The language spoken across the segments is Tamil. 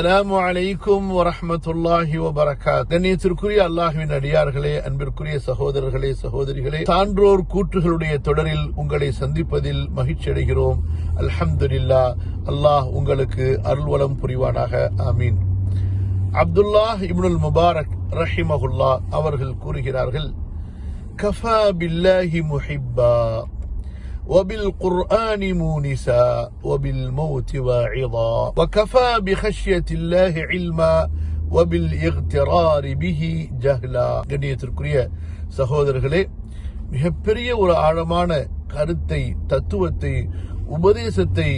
அலாம் அலைக்கும் வரமத்துல்லாஹி வபரகாத். கண்ணியத்திற்குரிய அல்லாஹுவின் அடியார்களே அன்பிற்குரிய சகோதரர்களே சகோதரிகளே சான்றோர் கூற்றுகளுடைய தொடரில் உங்களை சந்திப்பதில் மகிழ்ச்சி அடைகிறோம் அல்ஹம்துலில்லா அல்லாஹ் உங்களுக்கு அருள்வளம் புரிவானாக ஆமீன். அப்துல்லாஹ் இப்னுல் முபாரக் ரஹிமகுல்லா அவர்கள் கூறுகிறார்கள் கஃபா பில்லாஹி முஹிப்பா. وبالقرآن مونسا وبالموت واعظا وكفى بخشية الله علما وبالاغترار به جهلا கண்ணியத்திற்குரிய சகோதரர்களே மிகப்பெரிய ஒரு ஆழமான கருத்தை தத்துவத்தை உபதேசத்தை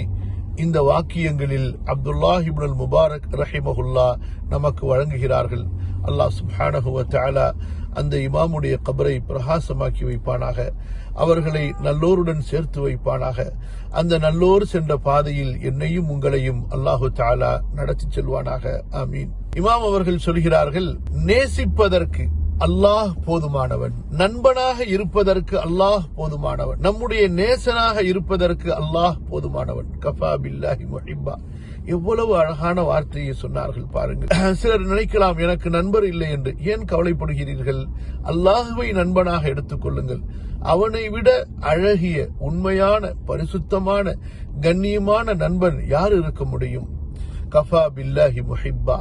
இந்த வாக்கியங்களில் அப்துல்லாஹ் இப்னுல் முபாரக் ரஹிமஹுல்லா நமக்கு வழங்குகிறார்கள் அல்லாஹ் சுப்ஹானஹு வ தஆலா அந்த இமாமுடைய கபரை பிரகாசமாக்கி வைப்பானாக. அவர்களை நல்லோருடன் சேர்த்து வைப்பானாக. அந்த நல்லோர் சென்ற பாதையில் என்னையும் உங்களையும் அல்லாஹு தாலா நடத்தி செல்வானாக. ஆமீன். இமாம் அவர்கள் சொல்கிறார்கள் நேசிப்பதற்கு அல்லாஹ் போதுமானவன். நண்பனாக இருப்பதற்கு அல்லாஹ் போதுமானவன். நம்முடைய நேசனாக இருப்பதற்கு அல்லாஹ் போதுமானவன். கஃபா பில்லாஹி முஹிப்பா. எவ்வளவு அழகான வார்த்தையை சொன்னார்கள் பாருங்கள். சிலர் நினைக்கலாம் எனக்கு நண்பர் இல்லை என்று. ஏன் கவலைப்படுகிறீர்கள்? அல்லாஹுவை நண்பனாக எடுத்துக்கொள்ளுங்கள் அவனை விட அழகிய உண்மையான பரிசுத்தமான கண்ணியமான நண்பன் யார் இருக்க முடியும்? கஃபா பில்லாஹி முஹிப்பா.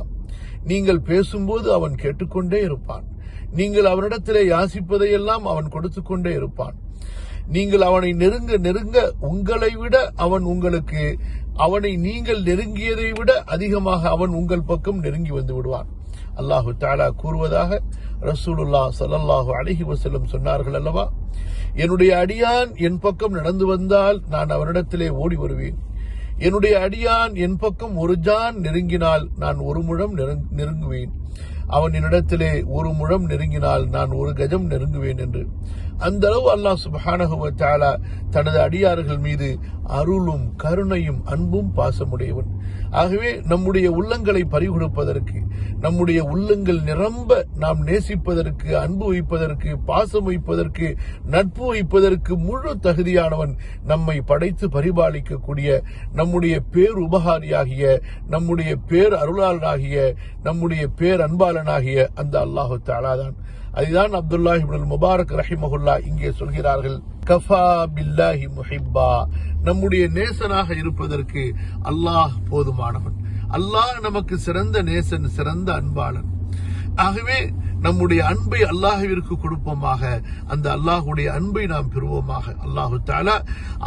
நீங்கள் பேசும்போது அவன் கேட்டுக்கொண்டே இருப்பான். நீங்கள் அவனிடத்திலே யாசிப்பதையெல்லாம் அவன் கொடுத்து கொண்டே இருப்பான். நீங்கள் அவனை நெருங்க நெருங்க உங்களை விட அவன் உங்களுக்கு அவனை நீங்கள் நெருங்கியதை விட அதிகமாக அவன் உங்கள் பக்கம் நெருங்கி வந்து விடுவான். அல்லாஹு தாலா கூறுவதாக ரசூலுல்லா சல்லல்லாஹு அலஹி வசலம் சொன்னார்கள் அல்லவா? என்னுடைய அடியான் என் பக்கம் நடந்து வந்தால் நான் அவனிடத்திலே ஓடி வருவேன். என்னுடைய அடியான் என் பக்கம் ஒரு ஜான் நெருங்கினால் நான் ஒரு முழம் நெருங்குவேன். அவன் என்னிடத்திலே ஒரு முழம் நெருங்கினால் நான் ஒரு கஜம் நெருங்குவேன் என்று. அந்த அளவு அல்லாஹ் சுபஹானகுவத்தாலா தனது அடியார்கள் மீது அருளும் கருணையும் அன்பும் பாசமுடையவன். ஆகவே நம்முடைய உள்ளங்களை பறிகொடுப்பதற்கு நம்முடைய உள்ளங்கள் நிரம்ப நாம் நேசிப்பதற்கு அன்பு வைப்பதற்கு பாசம் வைப்பதற்கு நட்பு வைப்பதற்கு முழு தகுதியானவன் நம்மை படைத்து பரிபாலிக்கக்கூடிய நம்முடைய பேர் உபகாரியாகிய நம்முடைய பேர் அருளாளனாகிய நம்முடைய பேர் அன்பாளனாகிய அந்த அல்லாஹு தாலாதான் அதுதான் அப்துல்லாஹி முபாரக் ரஹிமஹுல்லா இங்கே சொல்கிறார்கள் கஃபா பில்லாஹி முஹிப்பா. நம்முடைய நேசனாக இருப்பதற்கு அல்லாஹ் போதுமானவன். அல்லாஹ் நமக்கு சிறந்த நேசன் சிறந்த அன்பாளன். ஆகவே நம்முடைய அன்பை அல்லாஹுவிற்கு கொடுப்போமாக. அந்த அல்லாஹுடைய அன்பை நாம் பெறுவோமாக. அல்லாஹு தாலா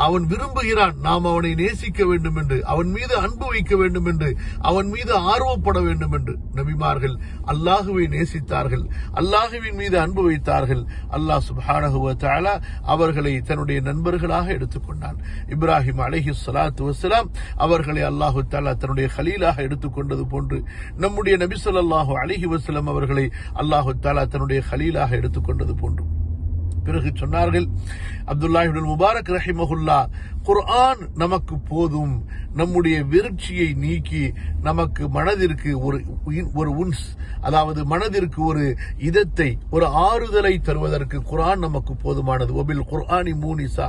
அவன் விரும்புகிறான் நாம் அவனை நேசிக்க வேண்டும் என்று அவன் மீது அன்பு வைக்க வேண்டும் என்று அவன் மீது ஆர்வப்பட வேண்டும் என்று. நபிமார்கள் அல்லாஹுவை நேசித்தார்கள் அல்லாஹுவின் மீது அன்பு வைத்தார்கள். அல்லாஹ் சுபானகுவ தாலா அவர்களை தன்னுடைய நண்பர்களாக எடுத்துக்கொண்டான் இப்ராஹிம் அலஹி சலாத்து வசலாம் அவர்களை அல்லாஹு தாலா தன்னுடைய ஹலீலாக எடுத்துக்கொண்டது போன்று நம்முடைய நபி சொல்லாஹு அலஹி வசலம் அவர்களை அல்லாஹ் தாலா தன்னுடைய ஹலீலாக எடுத்துக்கொண்டது போன்றும் பிறகு சொன்னார்கள் அப்துல்லாஹிபுல் முபாரக் ரஹிமஹுல்லா குர்ஆன் நமக்கு போதும். நம்முடைய விருட்சியை நீக்கி நமக்கு மனதிற்கு ஒரு ஒரு உன்ஸ் அதாவது மனதிற்கு ஒரு இதத்தை ஒரு ஆறுதலை தருவதற்கு குரான் நமக்கு போதுமானது. ஒபில் குர்ஆனி மூனிசா.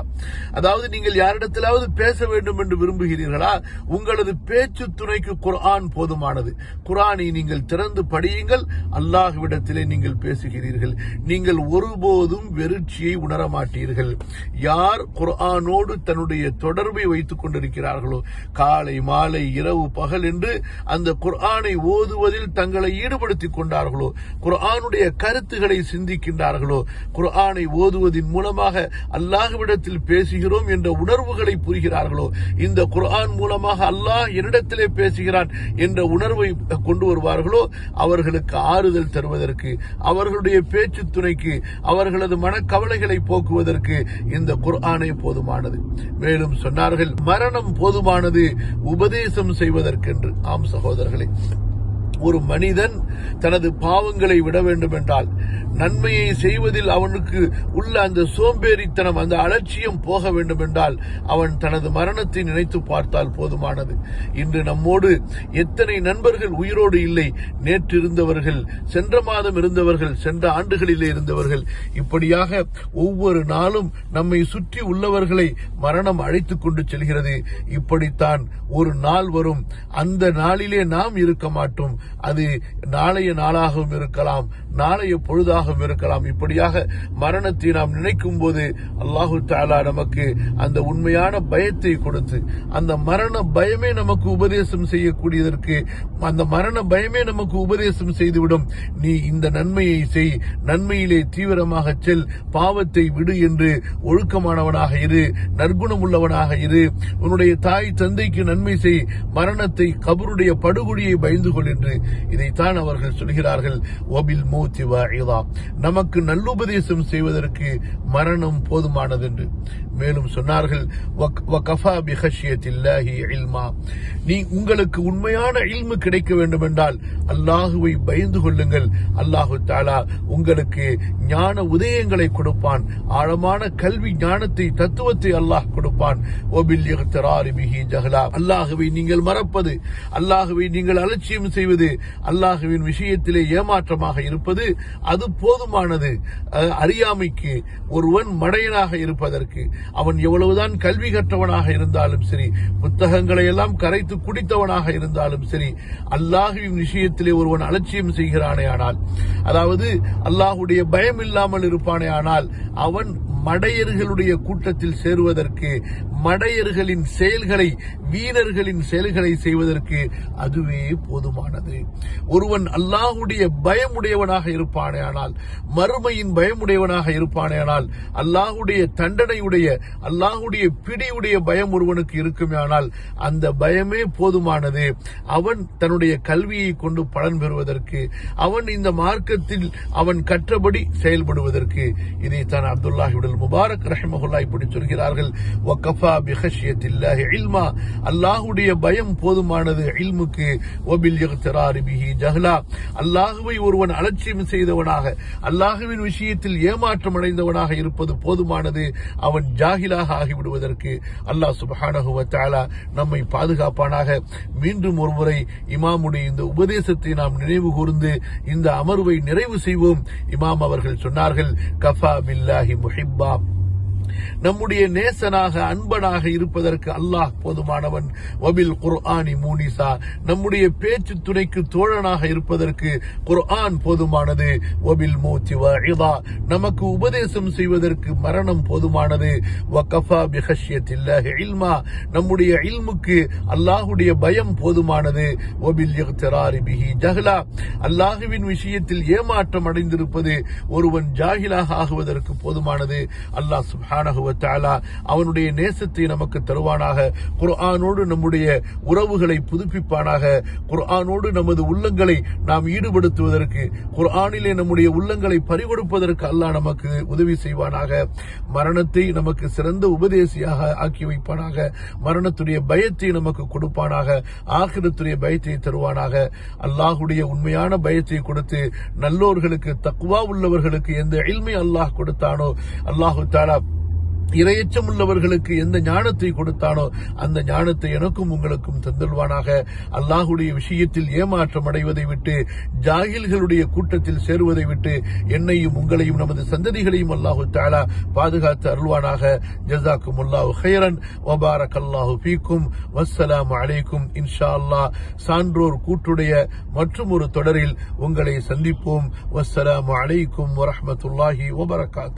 அதாவது நீங்கள் யாரிடத்திலாவது பேச வேண்டும் என்று விரும்புகிறீர்களா? உங்களது பேச்சு துணைக்கு குர்ஆன் போதுமானது. குர்ஆனை நீங்கள் திறந்து படியுங்கள். அல்லாஹ்விடத்திலே நீங்கள் பேசுகிறீர்கள். நீங்கள் ஒருபோதும் வெறுச்சியை உணரமாட்டீர்கள். யார் குர்ஆனோடு தன்னுடைய தொடர்பை வைத்துக் கொண்டிருக்கிறார்களோ? காலை மாலை இரவு பகல் என்று அந்த குர்ஆனை ஓதுவதில் தங்களை ஈடுபடுத்திக் கொண்டார்களோ? குர்ஆனுடைய கருத்துக்களை சிந்திக்கின்றார்களோ? குர்ஆனை ஓதுவதன் மூலமாக அல்லாஹ்விடத்தில் பேசுகிறோம் என்ற உணர்வுகளை புரிகிறார்களோ? இந்த குர்ஆன் மூலமாக அல்லாஹ் என்னிடத்திலே பேசுகிறான் என்ற உணர்வை கொண்டு வருவார்களோ? அவர்களுக்கு ஆறுதல் தருவதற்கு அவர்களுடைய பேச்சு துணைக்கு அவர்களது மனக்கவலைகளை போக்குவதற்கு இந்த குர்ஆனை போதுமானது. மேலும் சொன்னார்கள் மரணம் போதுமானது உபதேசம் செய்வதற்கென்று. ஆம் சகோதரர்களே ஒரு மனிதன் தனது பாவங்களை விட வேண்டும் என்றால் நன்மையை செய்வதில் அவனுக்கு உள்ள அந்த சோம்பேறித்தனம் அந்த அலட்சியம் போக வேண்டும் என்றால் அவன் தனது மரணத்தை நினைத்து பார்த்தால் போதுமானது. இன்று நம்மோடு எத்தனை நண்பர்கள் உயிரோடு இல்லை நேற்று இருந்தவர்கள் சென்ற மாதம் இருந்தவர்கள் சென்ற ஆண்டுகளிலே இருந்தவர்கள் இப்படியாக ஒவ்வொரு நாளும் நம்மை சுற்றி உள்ளவர்களை மரணம் அழைத்துக் கொண்டு செல்கிறது. இப்படித்தான் ஒரு நாள் வரும். அந்த நாளிலே நாம் இருக்க மாட்டோம். அது நாளைய நாளாகவும் இருக்கலாம் நாளைய பொழுதாகவும் இருக்கலாம். இப்படியாக மரணத்தை நாம் நினைக்கும் போது அல்லாஹு தாலா நமக்கு அந்த உண்மையான பயத்தை கொடுத்து அந்த மரண பயமே நமக்கு உபதேசம் செய்யக்கூடியதற்கு அந்த மரண பயமே நமக்கு உபதேசம் செய்துவிடும். நீ இந்த நன்மையை செய் நன்மையிலே தீவிரமாக செல் பாவத்தை விடு என்று ஒழுக்கமானவனாக இரு நற்குணம் உள்ளவனாக இரு. உன்னுடைய தாய் தந்தைக்கு நன்மை செய் மரணத்தை கபருடைய படுகொடியை பயந்து கொள் என்று இதைத்தான் அவர்கள் சொல்கிறார்கள் ஒபில் மூத்தி வாஇதா. நமக்கு நல்லுபதேசம் செய்வதற்கு மரணம் போதுமானது என்று மேலும் சொன்னார்கள் நீ உங்களுக்கு உண்மையான இல்மு கிடைக்க வேண்டும் என்றால் அல்லாஹுவை பயந்து கொள்ளுங்கள். அல்லாஹு தாலா உங்களுக்கு ஞான உதயங்களை கொடுப்பான். ஆழமான கல்வி ஞானத்தை தத்துவத்தை அல்லாஹ் கொடுப்பான். ஒபில் ஜஹலா. அல்லாஹுவை நீங்கள் மறப்பது அல்லாஹுவை நீங்கள் அலட்சியம் செய்வது அல்லாஹுவின் விஷயத்திலே ஏமாற்றமாக இருப்பது அது போதுமானது. அறியாமைக்கு ஒருவன் மடையனாக இருப்பதற்கு அவன் எவ்வளவுதான் கல்வி கற்றவனாக இருந்தாலும் சரி புத்தகங்களை எல்லாம் கரைத்து குடித்தவனாக இருந்தாலும் சரி அல்லாஹுவின் விஷயத்திலே ஒருவன் அலட்சியம் செய்கிறானே ஆனால் அதாவது அல்லாஹுடைய பயம் இல்லாமல் இருப்பானே ஆனால் அவன் மடையர்களுடைய கூட்டத்தில் சேருவதற்கு மடையர்களின் செயல்களை வீரர்களின் செயல்களை செய்வதற்கு அதுவே போதுமானது. ஒருவன் அல்லாஹுடைய பயமுடையவனாக இருப்பானே ஆனால் மறுமையின் பயமுடையவனாக இருப்பானே ஆனால் அல்லாஹுடைய தண்டனையுடைய அல்லாஹுடைய பிடியுடைய பயம் ஒருவனுக்கு இருக்குமே ஆனால் அந்த பயமே போதுமானது. அவன் தன்னுடைய கல்வியை கொண்டு பலன் பெறுவதற்கு அவன் இந்த மார்க்கத்தில் அவன் கற்றபடி செயல்படுவதற்கு இதைத்தான் அப்துல்லாஹிபுல் முபாரக் ரஹிமகுல்லா இப்படி சொல்கிறார்கள் வக்கஃபா பிஹஷ்யத்தில்லாஹி இல்மா. அல்லாஹுடைய பயம் போதுமானது இல்முக்கு. ஒபில் யக்தராரி பிஹி ஜஹ்லா. அல்லாஹுவை ஒருவன் அலட்சியம் செய்தவனாக அல்லாஹுவின் விஷயத்தில் ஏமாற்றம் அடைந்தவனாக இருப்பது போதுமானது அவன் ஜாகிலாக ஆகிவிடுவதற்கு. அல்லாஹ் சுபஹானஹு வத்தாலா நம்மை பாதுகாப்பானாக. மீண்டும் ஒருமுறை இமாமுடைய இந்த உபதேசத்தை நாம் நினைவு கூர்ந்து இந்த அமர்வை நிறைவு செய்வோம். இமாம் அவர்கள் சொன்னார்கள் கஃபா பில்லாஹி முஹிப்பா நம்முடைய நேசனாக அன்பனாக இருப்பதற்கு அல்லாஹ் போதுமானவன். வபில் குர்ஆனி மூனிசா. நம்முடைய பேச்சு துணைக்கு தோழனாக இருப்பதற்கு குர்ஆன் போதுமானது. வபில் மூத்தி வஇதா நமக்கு உபதேசம் செய்வதற்கு மரணம் போதுமானது. வகஃபா பிஹஷ்யத்தில்லாஹி இல்மா. நம்முடைய இல்முக்கு அல்லாஹுடைய பயம் போதுமானது. வபில் இக்திராரி பிஹி ஜஹ்லா. அல்லாஹுவின் விஷயத்தில் ஏமாற்றம் அடைந்திருப்பது ஒருவன் ஜாகிலாக ஆகுவதற்கு போதுமானது. அல்லாஹ் சுப்ஹானஹு அவனுடைய நேசத்தை நமக்கு தருவானாக. குர்ஆனோடு நம்முடைய உறவுகளை புதுப்பிப்பானாக. குர்ஆனோடு நமது உள்ளங்களை நாம் ஈடுபடுத்துவதற்கு குர்ஆனிலே நம்முடைய உள்ளங்களை பறிகொடுப்பதற்கு அல்லாஹ் நமக்கு உதவி செய்வானாக. மரணத்தை நமக்கு சிறந்த உபதேசியாக ஆக்கி வைப்பானாக. மரணத்துடைய பயத்தை நமக்கு கொடுப்பானாக. ஆகிரத்துடைய பயத்தை தருவானாக. அல்லாஹுடைய உண்மையான பயத்தை கொடுத்து நல்லோர்களுக்கு தக்குவா உள்ளவர்களுக்கு எந்த இல்மை அல்லாஹ் கொடுத்தானோ அல்லாஹு தாலா இரையச்சம் உள்ளவர்களுக்கு எந்த ஞானத்தை கொடுத்தானோ அந்த ஞானத்தை எனக்கும் உங்களுக்கும் தந்தல்வானாக அல்லாஹுடைய விஷயத்தில் ஏமாற்றம் அடைவதை விட்டு ஜாகில்களுடைய கூட்டத்தில் சேருவதை விட்டு என்னையும் உங்களையும் நமது சந்ததிகளையும் அல்லாஹு தாலா பாதுகாத்து அருள்வானாக. ஜசாக்கும் அல்லாஹு ஹைரன் ஒபாரக் அல்லாஹு பீக்கும் வஸ்ஸலாம் அலைக்கும். இன்ஷா அல்லாஹ் சான்றோர் கூட்டுடைய மற்றும் ஒரு தொடரில் உங்களை சந்திப்போம். வஸ்ஸலாம் அலைக்கும் வரமத்துல்லாஹி வபரகாத்து.